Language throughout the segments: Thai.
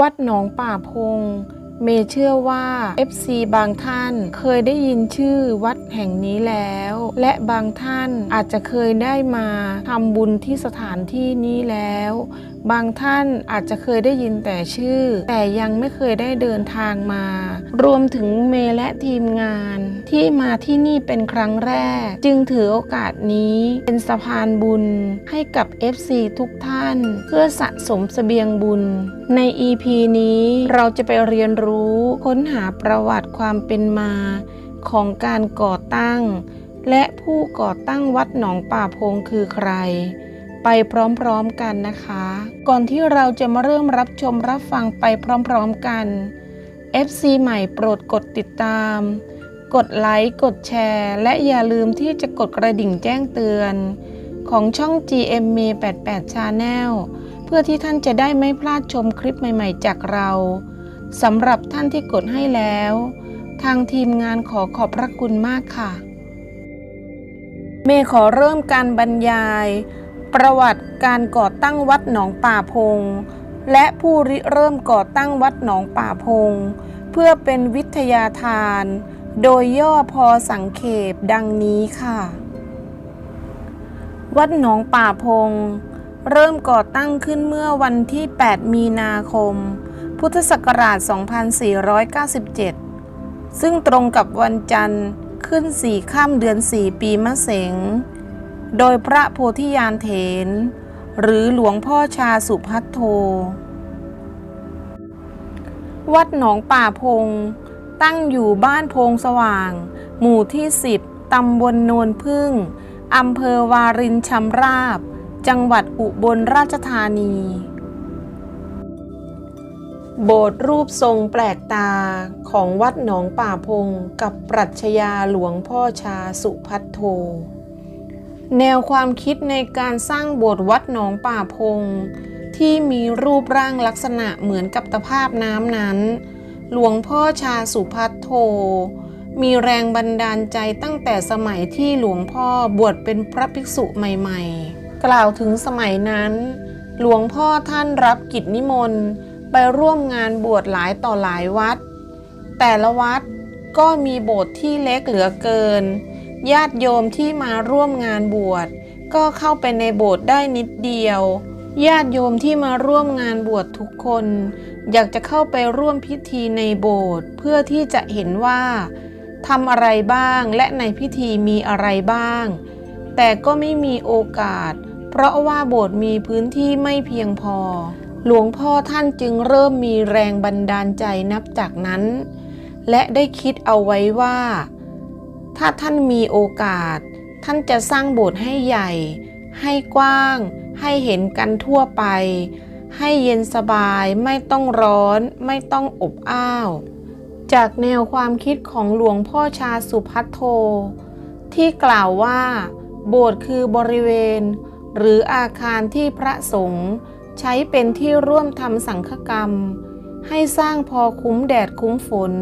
วัดหนองป่าพง เมเชื่อว่า FC บางท่านเคยได้ยินชื่อวัดแห่งนี้แล้ว และบางท่านอาจจะเคยได้มาทำบุญที่สถานที่นี้แล้ว บางท่านอาจจะเคยได้ยินแต่ชื่อ แต่ยังไม่เคยได้เดินทางมา รวมถึงเมและทีมงาน ที่มาที่นี่เป็นครั้งแรก จึงถือโอกาสนี้เป็นสะพานบุญให้กับ FC ทุกท่าน เพื่อสะสมเสบียงบุญ ใน EP นี้เราจะไปเรียนรู้ค้นหาประวัติความเป็นมา ของการก่อตั้ง และผู้ก่อตั้งวัดหนองป่าพงคือใคร ไปพร้อมๆกันนะคะ ก่อนที่เราจะมาเริ่มรับชมรับฟังไปพร้อมๆกัน FC ใหม่โปรดกดติดตาม กดไลค์ กดแชร์ และอย่าลืมที่จะกดกระดิ่งแจ้งเตือน ของช่อง GMM 88 Channel เพื่อที่ท่านจะได้ไม่พลาดชมคลิปใหม่ๆ จากเราสำหรับท่านที่กดให้แล้ว ทางทีมงานขอขอบพระคุณมากค่ะ เมย์ขอเริ่มการบรรยาย ประวัติการก่อตั้งวัดหนองป่าพง และผู้ริเริ่มก่อตั้งวัดหนองป่าพง เพื่อเป็นวิทยาทาน โดยย่อพอสังเขปดังนี้ค่ะ วัดหนองป่าพง เริ่มก่อตั้งขึ้นเมื่อวันที่ 8 มีนาคม พุทธศักราช 2497 ซึ่งตรงกับวันจันทร์ขึ้นสี่ข้ามเดือนสี่ปีมะเสง โดยพระโพธิยานเถน หรือหลวงพ่อชาสุพัทโท วัดหนองป่าพง ตั้งอยู่บ้านพงสว่าง หมู่ที่ 10 ตำบลโนนพึ่ง อำเภอวารินชำราบ จังหวัดอุบลราชธานี โบสถ์รูปทรงแปลกตาของวัดหนองป่าพง กับปรัชญาหลวงพ่อชาสุพัทโท แนวความคิดในการสร้างโบสถ์วัดหนองป่าพง ที่มีรูปร่างลักษณะเหมือนกับตภาพน้ำนั้น หลวงพ่อชาสุพัทโท มีแรงบันดาลใจตั้งแต่สมัยที่หลวงพ่อบวชเป็นพระภิกษุใหม่ ๆ กล่าวถึงสมัยนั้น หลวงพ่อท่านรับกิจนิมนต์ไปร่วมงานบวชหลายต่อหลายวัด แต่ละวัดก็มีโบสถ์ที่เล็กเหลือเกิน ญาติโยมที่มาร่วมงานบวชก็เข้าไปในโบสถ์ได้นิดเดียว ญาติโยมที่มาร่วมงานบวชทุกคน อยากจะเข้าไปร่วมพิธีในโบสถ์เพื่อที่จะเห็นว่าทำอะไรบ้างและในพิธีมีอะไรบ้าง แต่ก็ไม่มีโอกาส เพราะว่าโบสถ์มีพื้นที่ไม่เพียงพอ หลวงพ่อท่านจึงเริ่มมีแรงบันดาลใจนับจากนั้น และได้คิดเอาไว้ว่า ถ้าท่านมีโอกาส ท่านจะสร้างโบสถ์ให้ใหญ่ ให้กว้าง ให้เห็นกันทั่วไป ให้เย็นสบายไม่ต้องร้อน ไม่ต้องอบอ้าว จากแนวความคิดของหลวงพ่อชาสุพัทโท ที่กล่าวว่า โบสถ์คือบริเวณ หรืออาคารที่พระสงฆ์ใช้เป็นที่ร่วมทำสังฆกรรม ให้สร้างพอคุ้มแดดคุ้มฝน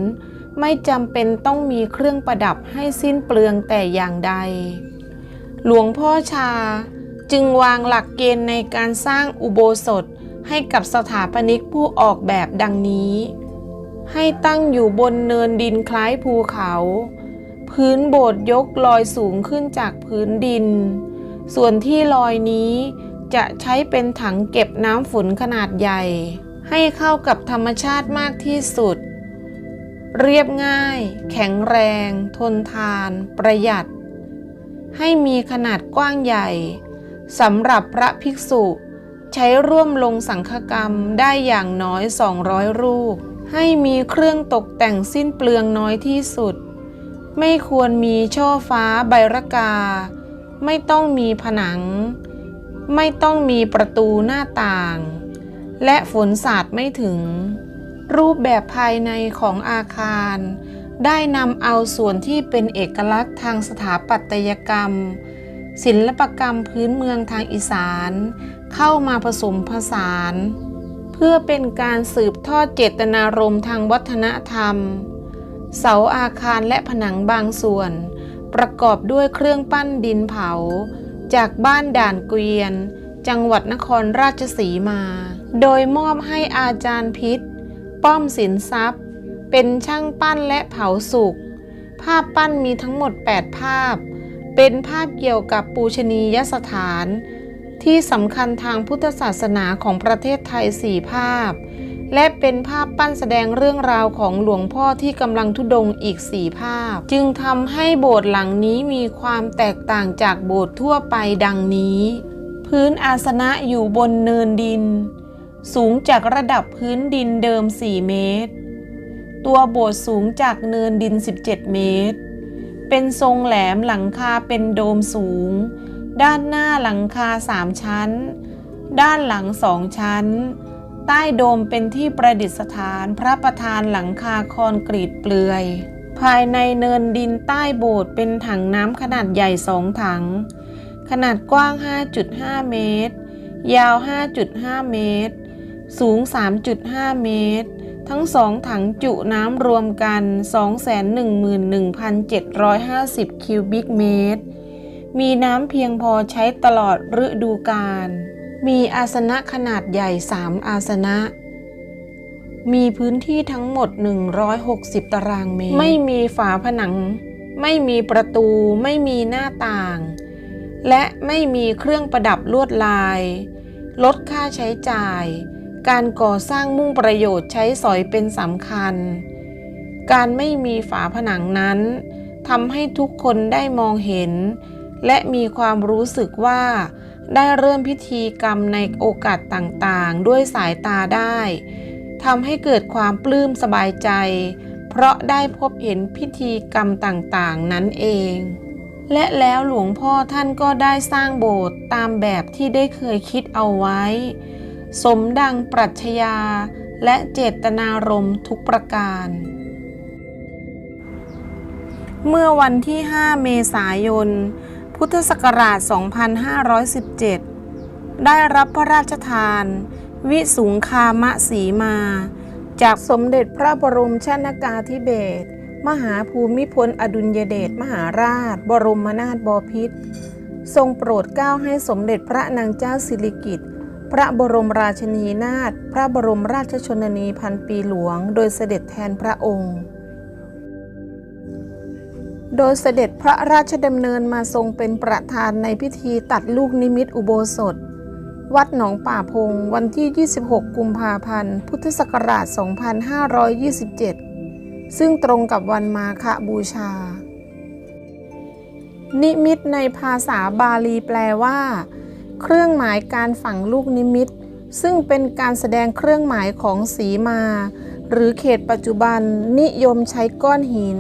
ไม่จำเป็นต้องมีเครื่องประดับให้สิ้นเปลืองแต่อย่างใด หลวงพ่อชาจึงวางหลักเกณฑ์ในการสร้างอุโบสถให้กับสถาปนิกผู้ออกแบบดังนี้ ให้ตั้งอยู่บนเนินดินคล้ายภูเขา พื้นโบสถ์ยกลอยสูงขึ้นจากพื้นดิน ส่วนที่ลอยนี้จะใช้เป็นถังเก็บน้ำฝนขนาดใหญ่ ให้เข้ากับธรรมชาติมากที่สุด เรียบง่าย แข็งแรง ทนทาน ประหยัด ให้มีขนาดกว้างใหญ่สำหรับพระภิกษุ ใช้ร่วมลงสังฆกรรมได้อย่างน้อย 200 รูป ให้มีเครื่องตกแต่งสิ้นเปลืองน้อยที่สุด ไม่ควรมีช่อฟ้าใบระกา ไม่ต้องมีผนัง ไม่ต้องมีประตูหน้าต่าง และฝนสาดไม่ถึง รูปแบบภายในของอาคาร ได้นำเอาส่วนที่เป็นเอกลักษณ์ทางสถาปัตยกรรม ศิลปกรรมพื้นเมืองทางอีสาน เข้ามาผสมผสาน เพื่อเป็นการสืบทอดเจตนารมณ์ทางวัฒนธรรม เสาอาคารและผนังบางส่วน ประกอบด้วยเครื่องปั้นดินเผา จากบ้านด่านเกวียน จังหวัดนครราชสีมา โดยมอบให้อาจารย์พิษ ป้อมสินทรัพย์ เป็นช่างปั้นและเผาสุก ภาพปั้นมีทั้งหมด 8 ภาพ เป็นภาพเกี่ยวกับปูชนียสถาน ที่สำคัญทางพุทธศาสนาของประเทศไทยสี่ภาพ และเป็นภาพปั้นแสดงเรื่องราวของหลวงพ่อที่กำลังทุดงอีกสี่ภาพ จึงทำให้โบสถ์หลังนี้มีความแตกต่างจากโบสถ์ทั่วไปดังนี้ พื้นอาสนะอยู่บนเนินดิน สูงจากระดับพื้นดินเดิม 4 เมตร ตัวโบสถ์สูงจากเนินดิน 17 เมตร เป็นทรงแหลมหลังคาเป็นโดมสูง ด้านหน้าหลังคาสามชั้น ด้านหลังสองชั้น ใต้โดมเป็นที่ประดิษฐานพระประธานหลังคาคอนกรีตเปลือย ภายในเนินดินใต้โบสถ์เป็นถังน้ำขนาดใหญ่สองถัง ขนาดกว้าง 5.5 เมตร ยาว 5.5 เมตร สูง 3.5 เมตร ทั้งสองถังจุน้ำรวมกัน 211,750 คิวบิกเมตร มีน้ำเพียงพอใช้ตลอดฤดูกาล มีอาสนะขนาดใหญ่ 3 อาสนะ มีพื้นที่ทั้งหมด 160 ตารางเมตร ไม่มีฝาผนัง ไม่มีประตู ไม่มีหน้าต่าง และไม่มีเครื่องประดับลวดลาย ลดค่าใช้จ่าย การก่อสร้างมุ่งประโยชน์ใช้สอยเป็นสำคัญ การไม่มีฝาผนังนั้นทำให้ทุกคนได้มองเห็น และมีความรู้สึกว่า ได้เริ่มพิธีกรรมในโอกาสต่างๆ ด้วยสายตาได้ทำให้เกิดความปลื้มสบายใจ เพราะได้พบเห็นพิธีกรรมต่างๆ นั้นเอง และแล้วหลวงพ่อท่านก็ได้สร้างโบสถ์ตามแบบที่ได้เคยคิดเอาไว้ สมดังปรัชญาและเจตนารมณ์ทุกประการ เมื่อวันที่ 5 เมษายน พุทธศักราช 2517 ได้รับพระราชทาน วิสุงคามสีมา จากสมเด็จพระบรมชนากาธิเบศรมหาภูมิพลอดุลยเดชมหาราช บรมนาถบพิตรทรงโปรดเกล้าให้สมเด็จพระนางเจ้าสิริกิติ์ พระบรมราชินีนาถพระบรมราชชนนีพันปีหลวง โดยเสด็จแทนพระองค์ โดยเสด็จพระราชดำเนินมาทรงเป็นประธานในพิธีตัดลูกนิมิตอุโบสถ วัดหนองป่าพง วันที่ 26 กุมภาพันธ์ พุทธศักราช 2527 ซึ่งตรงกับวันมาฆบูชา นิมิตในภาษาบาลีแปลว่า เครื่องหมายการฝังลูกนิมิต ซึ่งเป็นการแสดงเครื่องหมายของสีมา หรือเขตปัจจุบันนิยมใช้ก้อนหิน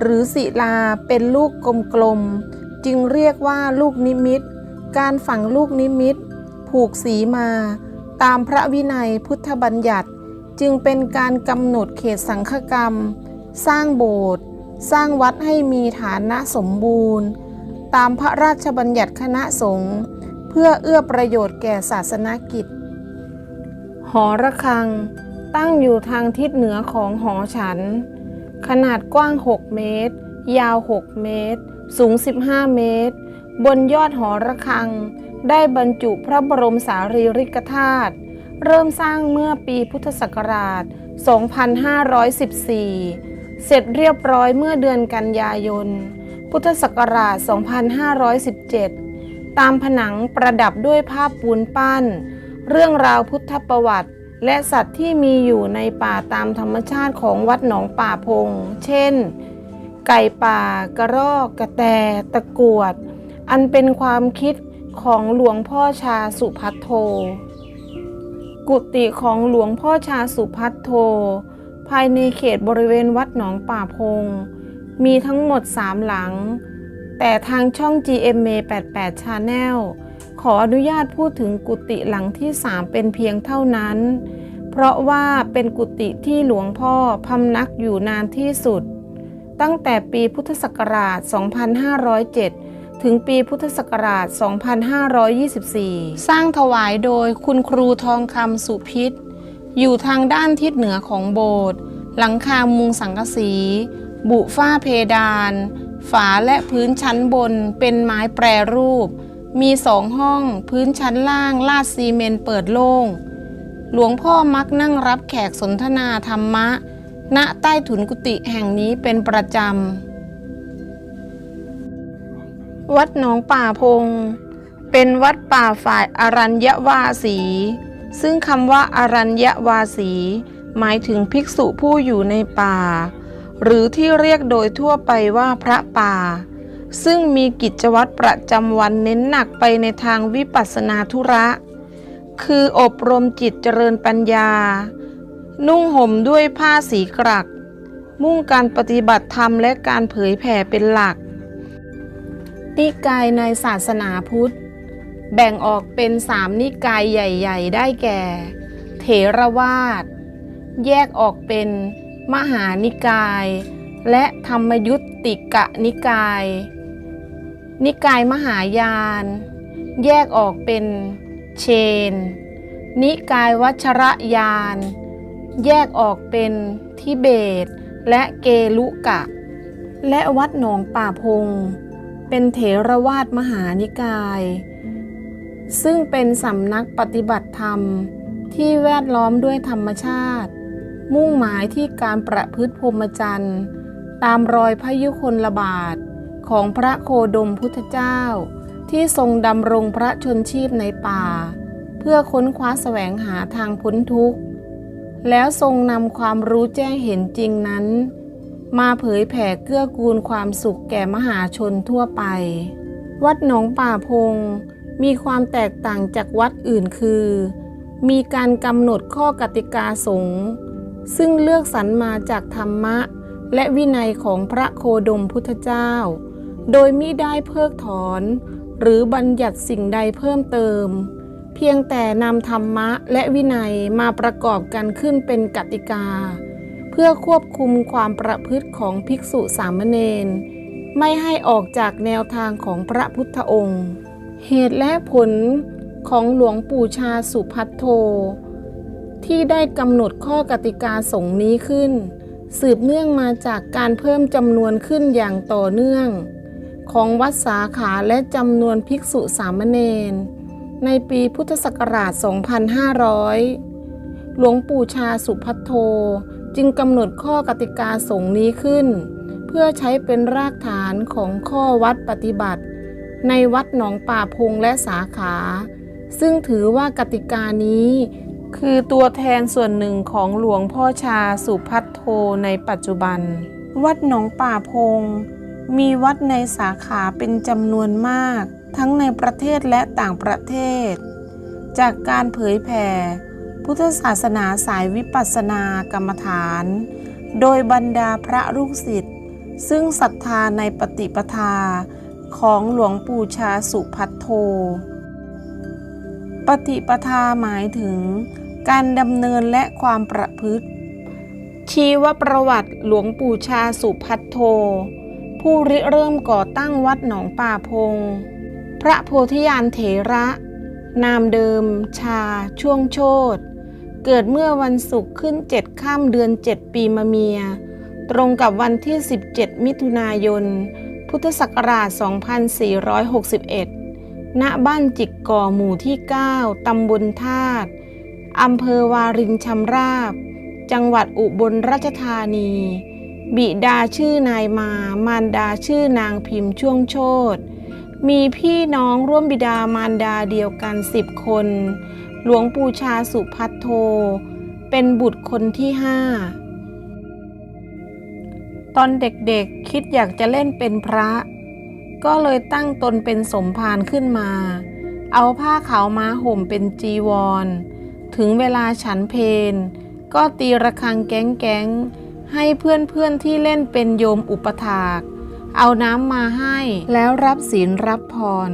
หรือศิลาเป็นลูกกลมๆ จึงเรียกว่าลูกนิมิต การฝังลูกนิมิต ผูกสีมา ตามพระวินัยพุทธบัญญัติ จึงเป็นการกำหนดเขตสังฆกรรม สร้างโบสถ์สร้างวัดให้มีฐานะสมบูรณ์ ตามพระราชบัญญัติคณะสงฆ์ เพื่อเอื้อประโยชน์แก่ศาสนกิจ หอระฆัง ตั้งอยู่ทางทิศเหนือของหอฉัน ขนาดกว้าง 6 เมตร ยาว 6 เมตร สูง 15 เมตร บนยอดหอระฆัง ได้บรรจุพระบรมสารีริกธาตุเริ่มสร้างเมื่อปีพุทธศักราช 2514 เสร็จเรียบร้อยเมื่อเดือนกันยายน พุทธศักราช 2517 ตามผนังประดับด้วยภาพปูนปั้น เรื่องราวพุทธประวัติ และสัตว์ที่มีอยู่ในป่าตามธรรมชาติของวัดหนองป่าพง เช่น ไก่ป่ากระรอกกระแต ตะกรวด อันเป็นความคิดของหลวงพ่อชาสุพัทโท กุฏิของหลวงพ่อชาสุพัทโท ภายในเขตบริเวณวัดหนองป่าพง มีทั้งหมด3หลัง แต่ทางช่อง GMA 88 Channel ขออนุญาตพูดถึงกุฏิหลังที่ 3 เป็นเพียงเท่านั้น เพราะว่าเป็นกุฏิที่หลวงพ่อพำนักอยู่นานที่สุด ตั้งแต่ปีพุทธศักราช 2507 ถึงปีพุทธศักราช 2524 สร้างถวายโดยคุณครูทองคำสุพิษ อยู่ทางด้านทิศเหนือของโบสถ์หลังคามุงสังกะสี บุฝ้าเพดาน ฝาและพื้นชั้นบนเป็นไม้แปรรูป มีสองห้อง พื้นชั้นล่าง ลาดซีเมนเปิดโล่ง หลวงพ่อมักนั่งรับแขกสนทนาธรรมะ ณใต้ถุนกุฏิแห่งนี้เป็นประจำ วัดหนองป่าพง เป็นวัดป่าฝ่ายอรัญญวาสี ซึ่งคำว่าอรัญญวาสี หมายถึงภิกษุผู้อยู่ในป่า หรือที่เรียกโดยทั่วไปว่าพระป่า ซึ่งมีกิจวัตรประจำวันเน้นหนักไปในทางวิปัสสนาธุระ คืออบรมจิตเจริญปัญญา นุ่งห่มด้วยผ้าสีกรัก มุ่งการปฏิบัติธรรมและการเผยแผ่เป็นหลัก นิกายในศาสนาพุทธ แบ่งออกเป็นสามนิกายใหญ่ ๆ ได้แก่ เถรวาท แยกออกเป็น มหานิกาย และธรรมยุติกะนิกาย นิกายมหายาน แยกออกเป็นเชน นิกายวัชรยาน แยกออกเป็นทิเบต และเกลุกะ และวัดหนองป่าพง เป็นเถรวาทมหานิกาย ซึ่งเป็นสำนักปฏิบัติธรรมที่แวดล้อมด้วยธรรมชาติ มุ่งหมายที่การประพฤติพรหมจรรย์ตามรอยพระยุคลบาทของพระโคดมพุทธเจ้า ที่ทรงดำรงพระชนชีพในป่า เพื่อค้นคว้าแสวงหาทางพ้นทุกข์ แล้วทรงนำความรู้แจ้งเห็นจริงนั้น มาเผยแผ่เกื้อกูลความสุขแก่มหาชนทั่วไป วัดหนองป่าพง มีความแตกต่างจากวัดอื่นคือ มีการกำหนดข้อกติกาสงฆ์ ซึ่งเลือกสรรมาจากธรรมะ และวินัยของพระโคดมพุทธเจ้า โดยมิได้เพิกถอน หรือบัญญัติสิ่งใดเพิ่มเติม เพียงแต่นำธรรมะและวินัยมาประกอบกันขึ้นเป็นกติกา เพื่อควบคุมความประพฤติของภิกษุสามเณรไม่ให้ออกจากแนวทางของพระพุทธองค์ เหตุและผลของหลวงปู่ชาสุพัทโท ที่ได้กำหนดข้อกติกาสงนี้ขึ้น สืบเนื่องมาจากการเพิ่มจำนวนขึ้นอย่างต่อเนื่อง ของวัดสาขาและจำนวนภิกษุสามเณรในปีพุทธศักราช 2500 หลวงปู่ชาสุพัทโทจึงกำหนดข้อกติกาสงนี้ขึ้น เพื่อใช้เป็นรากฐานของข้อวัดปฏิบัติ ในวัดหนองป่าพงและสาขา ซึ่งถือว่ากติกานี้ คือตัวแทนส่วนหนึ่งของหลวงพ่อชาสุพัทโทในปัจจุบัน วัดหนองป่าพง มีวัดในสาขาเป็นจำนวนมาก ทั้งในประเทศและต่างประเทศ จากการเผยแผ่พุทธศาสนาสายวิปัสสนากรรมฐาน โดยบรรดาพระลูกศิษย์ซึ่งศรัทธาในปฏิปทาของหลวงปู่ชาสุพัทโท ปฏิปทาหมายถึง การดำเนินและความประพฤติ ชีวประวัติหลวงปู่ชาสุพัทโท ผู้ริเริ่มก่อตั้งวัดหนองป่าพง พระโพธิญาณเถระ นามเดิม ชา ช่วงโชตเกิดเมื่อวันศุกร์ขึ้นเจ็ดข้ามเดือนเจ็ดปีมะเมีย ตรงกับวันที่ 17 มิถุนายน พุทธศักราช 2461 ณ บ้านจิกก่อหมู่ที่ 9 ตำบลธาตุ อำเภอวารินชำราบ จังหวัดอุบลราชธานี บิดาชื่อนายมา มารดาชื่อนางพิมพ์ช่วงโชตมีพี่น้องร่วมบิดามารดาเดียวกันสิบคน หลวงปู่ชาสุพัทโท เป็นบุตรคนที่ห้าตอนเด็กๆคิดอยากจะเล่นเป็นพระ ก็เลยตั้งตนเป็นสมภารขึ้นมา เอาผ้าขาวม้าห่มเป็นจีวร ถึงเวลาฉันเพนก็ตีระฆังแก๊งแก๊งให้เพื่อนๆที่เล่นเป็นโยมอุปถาก เอาน้ำมาให้แล้วรับศีลรับพร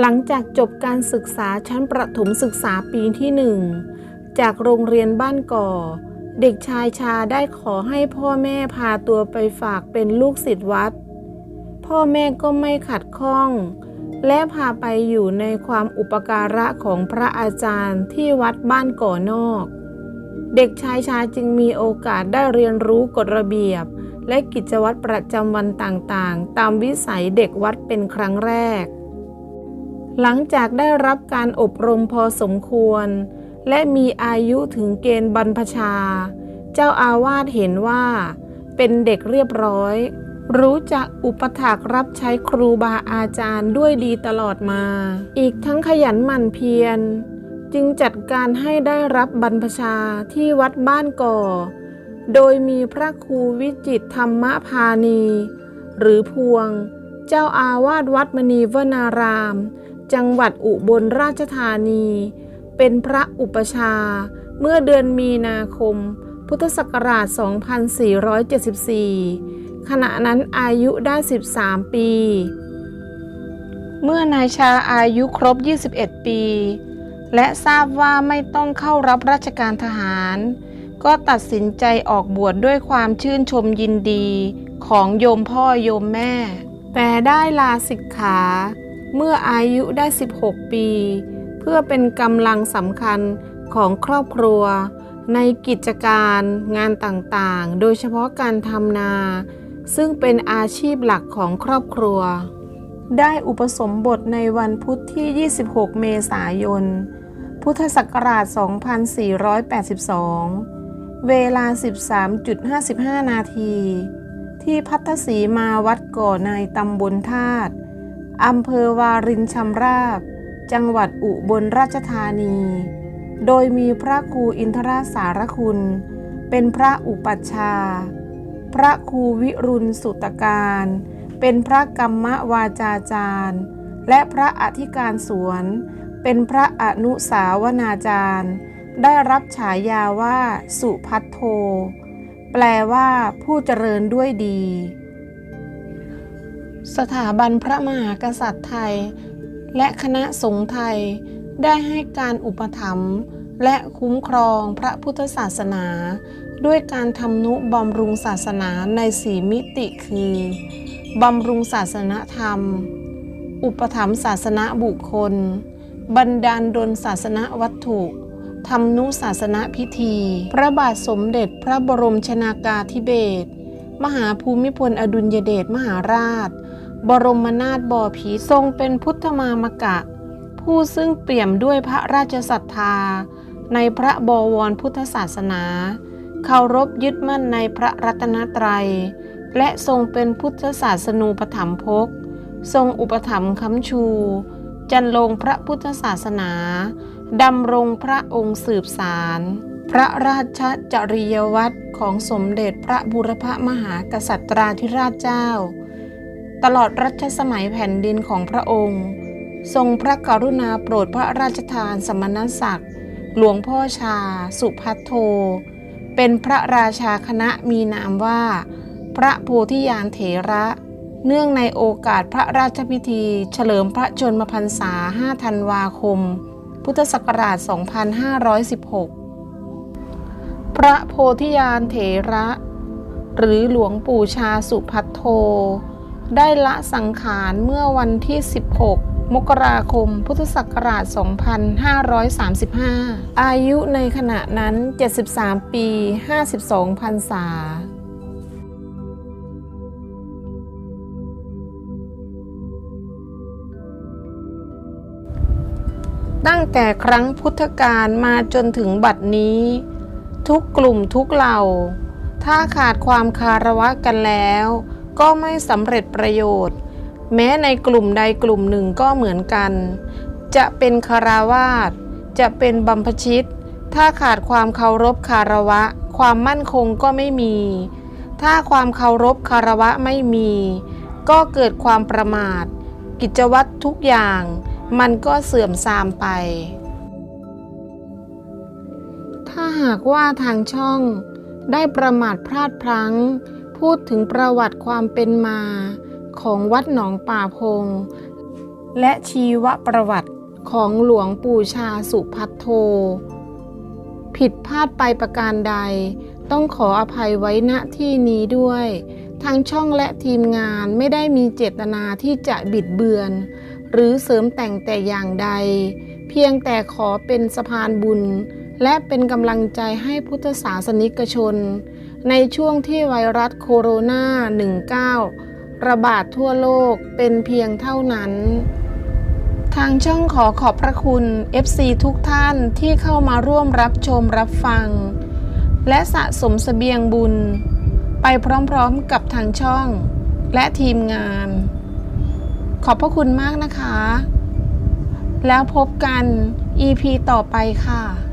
หลังจากจบการศึกษาชั้นประถมศึกษาปีที่หนึ่งจากโรงเรียนบ้านก่อ เด็กชายชาได้ขอให้พ่อแม่พาตัวไปฝากเป็นลูกศิษย์วัด พ่อแม่ก็ไม่ขัดข้อง และพาไปอยู่ในความอุปการะของพระอาจารย์ที่วัดบ้านก่อนอก เด็กชายชาจึงมีโอกาสได้เรียนรู้กฎระเบียบ และกิจวัตรประจำวันต่างๆ ตามวิสัยเด็กวัดเป็นครั้งแรก หลังจากได้รับการอบรมพอสมควร และมีอายุถึงเกณฑ์บรรพชา เจ้าอาวาสเห็นว่า เป็นเด็กเรียบร้อย รู้จักอุปถากรับใช้ครูบาอาจารย์ด้วยดีตลอดมา อีกทั้งขยันหมั่นเพียร จึงจัดการให้ได้รับบรรพชาที่วัดบ้านก่อ โดยมีพระครูวิจิตธรรมพานี หรือพวง เจ้าอาวาสวัดมณีวนาราม จังหวัดอุบลราชธานี เป็นพระอุปชา เมื่อเดือนมีนาคม พุทธศักราช 2474 ขณะนั้นอายุได้ 13 ปี เมื่อนายชาอายุครบ 21 ปี และทราบว่าไม่ต้องเข้ารับราชการทหาร ก็ตัดสินใจออกบวชดด้วยความชื่นชมยินดีของโยมพ่อโยมแม่ แต่ได้ลาสิกขาเมื่ออายุได้ 16 ปี เพื่อเป็นกำลังสำคัญของครอบครัว ในกิจการงานต่างๆ โดยเฉพาะการทำนา ซึ่งเป็นอาชีพหลักของครอบครัว ได้อุปสมบทในวันพุธที่ 26 เมษายน พุทธศักราช 2482 เวลา 13.55 นาที ที่พัทสีมาวัดก่อในตำบลธาตุอำเภอวารินชำราบ จังหวัดอุบลราชธานี โดยมีพระครูอินทราสารคุณ เป็นพระอุปัชฌาย์ พระครูวิรุณสุตการ เป็นพระกรรมวาจาจารย์ และพระอธิการสวน เป็นพระอนุสาวนาจารย์ ได้รับฉายาว่าสุพัทโท แปลว่าผู้เจริญด้วยดี สถาบันพระมหากษัตริย์ไทย และคณะสงฆ์ไทย ได้ให้การอุปถัมภ์และคุ้มครองพระพุทธศาสนา ด้วยการทำนุบำรุงศาสนาในสีมิติคือบำรุงศาสนธรรม อุปถัมภ์ศาสนาบุคคลบันดาลดลศาสนาวัตถุทำนุศาสนาพิธี พระบาทสมเด็จพระบรมชนากาธิเบศรมหาภูมิพลอดุลยเดชมหาราช บรมนาถบพิตรทรงเป็นพุทธมามกะ ผู้ซึ่งเปี่ยมด้วยพระราชศรัทธา ในพระบวรพุทธศาสนา เคารพยึดมั่นในพระรัตนตรัย และทรงเป็นพุทธศาสนูปถัมภก ทรงอุปถัมภ์ค้ำชู จันลงพระพุทธศาสนาดำรงพระองค์สืบสารพระราชจริยวัตรของสมเด็จพระบุรพมหากษัตราธิราชเจ้า ตลอดรัชสมัยแผ่นดินของพระองค์ ทรงพระกรุณาโปรดพระราชทานสมณศักดิ์ หลวงพ่อชา สุพัทโท เป็นพระราชาคณะมีนามว่า พระโพธิยานเถระ เนื่องในโอกาสพระราชพิธี เฉลิมพระชนมพรรษา 5 ธันวาคม พุทธศักราช 2516 พระโพธิยานเถระ หรือหลวงปู่ชาสุพัทโท ได้ละสังขารเมื่อวันที่ 16 มกราคม พุทธศักราช 2535 อายุในขณะนั้น 73 ปี 52พรรษาตั้งแต่ครั้งพุทธกาลมาจนถึงบัดนี้ ทุกกลุ่มทุกเหล่า ถ้าขาดความคารวะกันแล้ว ก็ไม่สำเร็จประโยชน์ แม้ในกลุ่มใดกลุ่มหนึ่งก็เหมือนกัน จะเป็นคาราวาสจะเป็นบัมพชิต ถ้าขาดความเคารพคารวะ ความมั่นคงก็ไม่มี ถ้าความเคารพคารวะไม่มี ก็เกิดความประมาท กิจวัตรทุกอย่าง มันก็เสื่อมทรามไป ถ้าหากว่าทางช่องได้ประมาทพลาดพลั้ง พูดถึงประวัติความเป็นมา ของวัดหนองป่าพง และชีวประวัติของหลวงปู่ชาสุพัทโท ผิดพลาดไปประการใด ต้องขออภัยไว้ณที่นี้ด้วย ทางช่องและทีมงานไม่ได้มีเจตนาที่จะบิดเบือน หรือเสริมแต่งแต่อย่างใด เพียงแต่ขอเป็นสะพานบุญ และเป็นกำลังใจให้พุทธศาสนิกชน ในช่วงที่ไวรัสโคโรนา 19 ระบาดทั่วโลกเป็นเพียงเท่านั้น ทางช่องขอขอบพระคุณ FC ทุกท่านที่เข้ามาร่วมรับชมรับฟัง และสะสมเสบียงบุญ ไปพร้อมๆกับทางช่อง และทีมงาน ขอบพระคุณมากนะคะ แล้วพบกัน EP ต่อไปค่ะ